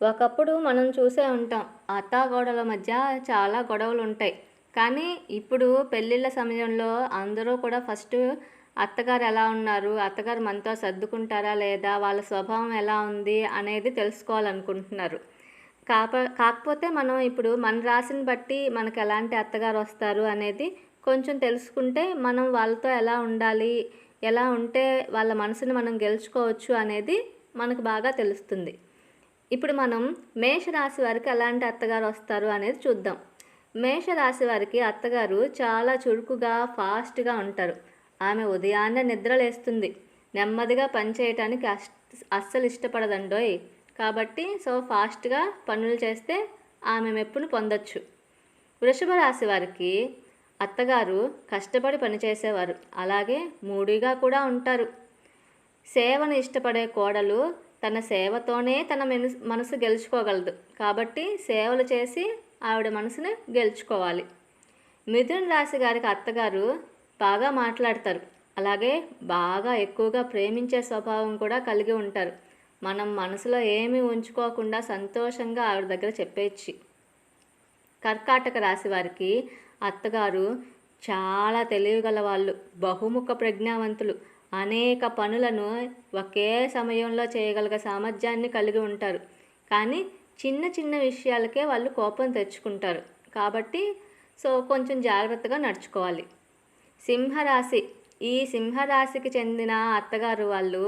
ఒకప్పుడు మనం చూసే ఉంటాం అత్తాకోడల మధ్య చాలా గొడవలు ఉంటాయి కానీ ఇప్పుడు పెళ్ళిళ్ళ సమయంలో అందరూ కూడా ఫస్ట్ అత్తగారు ఎలా ఉన్నారు అత్తగారు మనతో సర్దుకుంటారా లేదా వాళ్ళ స్వభావం ఎలా ఉంది అనేది తెలుసుకోవాలనుకుంటున్నారు. కాప కాకపోతే మనం ఇప్పుడు మన రాశిని బట్టి మనకు ఎలాంటి అత్తగారు వస్తారు అనేది కొంచెం తెలుసుకుంటే మనం వాళ్ళతో ఎలా ఉండాలి ఎలా ఉంటే వాళ్ళ మనసుని మనం గెలుచుకోవచ్చు అనేది మనకు బాగా తెలుస్తుంది. ఇప్పుడు మనం మేషరాశి వారికి ఎలాంటి అత్తగారు వస్తారు అనేది చూద్దాం. మేషరాశి వారికి అత్తగారు చాలా చురుకుగా ఫాస్ట్గా ఉంటారు. ఆమె ఉదయాన్నే నిద్రలేస్తుంది నెమ్మదిగా పనిచేయటానికి అస్ అస్సలు ఇష్టపడదండోయ్ కాబట్టి సో ఫాస్ట్గా పనులు చేస్తే ఆమె మెప్పును పొందొచ్చు. వృషభ రాశి వారికి అత్తగారు కష్టపడి పనిచేసేవారు అలాగే మూడిగా కూడా ఉంటారు. సేవను ఇష్టపడే కోడలు తన సేవతోనే తన మనసు గెలుచుకోగలదు. కాబట్టి సేవలు చేసి ఆవిడ మనసుని గెలుచుకోవాలి. మిథున్ రాశి గారికి అత్తగారు బాగా మాట్లాడతారు. అలాగే బాగా ఎక్కువగా ప్రేమించే స్వభావం కూడా కలిగి ఉంటారు. మనం మనసులో ఏమీ ఉంచుకోకుండా సంతోషంగా ఆవిడ దగ్గర చెప్పేయచ్చు. కర్కాటక రాశి వారికి అత్తగారు చాలా తెలివిగల వాళ్ళు బహుముఖ ప్రజ్ఞావంతులు. అనేక పనులను ఒకే సమయంలో చేయగలిగే సామర్థ్యాన్ని కలిగి ఉంటారు. కానీ చిన్న చిన్న విషయాలకే వాళ్ళు కోపం తెచ్చుకుంటారు. కాబట్టి సో కొంచెం జాగ్రత్తగా నడుచుకోవాలి. సింహరాశి. ఈ సింహరాశికి చెందిన అత్తగారు వాళ్ళు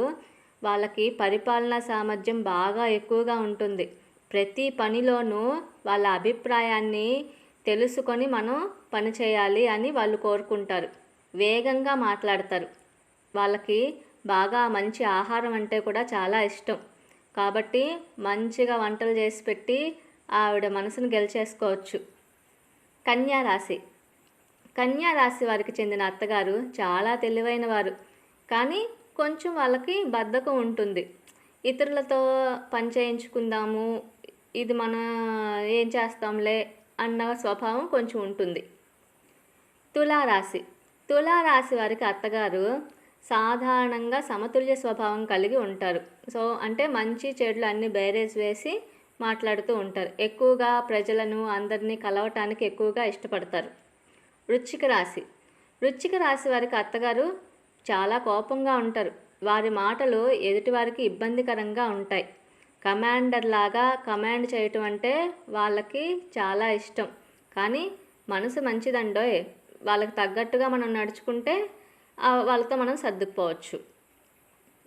వాళ్ళకి పరిపాలనా సామర్థ్యం బాగా ఎక్కువగా ఉంటుంది. ప్రతి పనిలోనూ వాళ్ళ అభిప్రాయాన్ని తెలుసుకొని మనం పని చేయాలి అని వాళ్ళు కోరుకుంటారు. వేగంగా మాట్లాడతారు. వాళ్ళకి బాగా మంచి ఆహారం అంటే కూడా చాలా ఇష్టం. కాబట్టి మంచిగా వంటలు చేసి పెట్టి ఆవిడ మనసును గెలిచేసుకోవచ్చు. కన్యారాశి కన్యారాశి కన్యా రాశి వారికి చెందిన అత్తగారు చాలా తెలివైన వారు. కానీ కొంచెం వాళ్ళకి బద్ధకం ఉంటుంది. ఇతరులతో పని చేయించుకుందాము ఇది మన ఏం చేస్తాంలే అన్న స్వభావం కొంచెం ఉంటుంది. తులారాశి. తులారాశి వారికి అత్తగారు సాధారణంగా సమతుల్య స్వభావం కలిగి ఉంటారు. సో అంటే మంచి చెడులు అన్ని బేరేజ్ వేసి మాట్లాడుతూ ఉంటారు. ఎక్కువగా ప్రజలను అందరినీ కలవటానికి ఎక్కువగా ఇష్టపడతారు. వృశ్చిక రాశి. వృశ్చిక రాశి వారికి అత్తగారు చాలా కోపంగా ఉంటారు. వారి మాటలు ఎదుటివారికి ఇబ్బందికరంగా ఉంటాయి. కమాండర్ లాగా కమాండ్ చేయటం అంటే వాళ్ళకి చాలా ఇష్టం. కానీ మనసు మంచిదండోయ్. వాళ్ళకి తగ్గట్టుగా మనం నడుచుకుంటే వాళ్ళతో మనం సర్దుకుపోవచ్చు.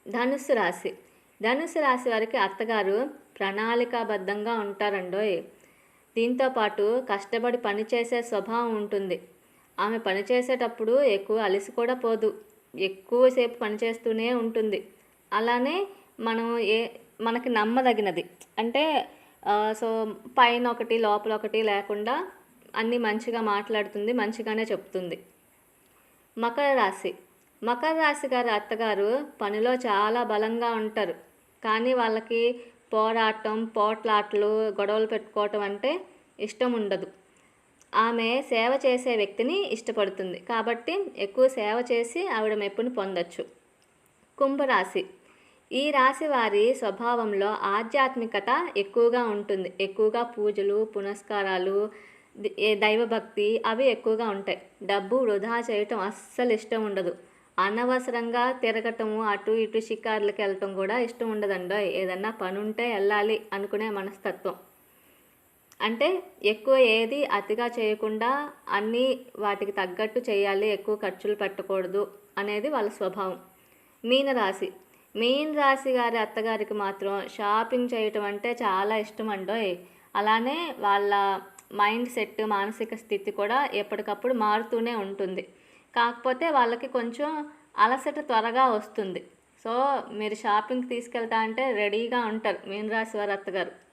ధనుస్సు రాశి. ధనుస్సు రాశి వారికి అత్తగారు ప్రణాళికాబద్ధంగా ఉంటారండోయ్. దీంతో పాటు కష్టపడి పనిచేసే స్వభావం ఉంటుంది. ఆమె పనిచేసేటప్పుడు ఎక్కువ అలసి కూడా పోదు. ఎక్కువసేపు పనిచేస్తూనే ఉంటుంది. అలానే మనం ఏ మనకి నమ్మదగినది. అంటే సో పైన ఒకటి లోపల ఒకటి లేకుండా అన్నీ మంచిగా మాట్లాడుతుంది మంచిగానే చెప్తుంది. మకర రాశి. మకర రాశి గారి అత్తగారు పనిలో చాలా బలంగా ఉంటారు. కానీ వాళ్ళకి పోరాటం పోట్లాటలు గొడవలు పెట్టుకోవటం అంటే ఇష్టం ఉండదు. ఆమె సేవ చేసే వ్యక్తిని ఇష్టపడుతుంది. కాబట్టి ఎక్కువ సేవ చేసి ఆవిడ మెప్పుని పొందొచ్చు. కుంభరాశి. ఈ రాశి వారి స్వభావంలో ఆధ్యాత్మికత ఎక్కువగా ఉంటుంది. ఎక్కువగా పూజలు పునస్కారాలు దైవభక్తి అవి ఎక్కువగా ఉంటాయి. డబ్బు వృధా చేయటం అస్సలు ఇష్టం ఉండదు. అనవసరంగా తిరగటము అటు ఇటు షికార్లకు వెళ్ళటం కూడా ఇష్టం ఉండదండో. ఏదన్నా పని ఉంటే వెళ్ళాలి అనుకునే మనస్తత్వం. అంటే ఎక్కువ ఏది అతిగా చేయకుండా అన్నీ వాటికి తగ్గట్టు చేయాలి ఎక్కువ ఖర్చులు పెట్టకూడదు అనేది వాళ్ళ స్వభావం. మీనరాశి. మీన రాశి గారి అత్తగారికి మాత్రం షాపింగ్ చేయటం అంటే చాలా ఇష్టం అండోయ్ అలానే వాళ్ళ మైండ్ సెట్ మానసిక స్థితి కూడా ఎప్పటికప్పుడు మారుతూనే ఉంటుంది. కాకపోతే వాళ్ళకి కొంచెం అలసట త్వరగా వస్తుంది. సో మీరు షాపింగ్కి తీసుకెళ్తా అంటే రెడీగా ఉంటారు. మీన రాశి అత్తగారు.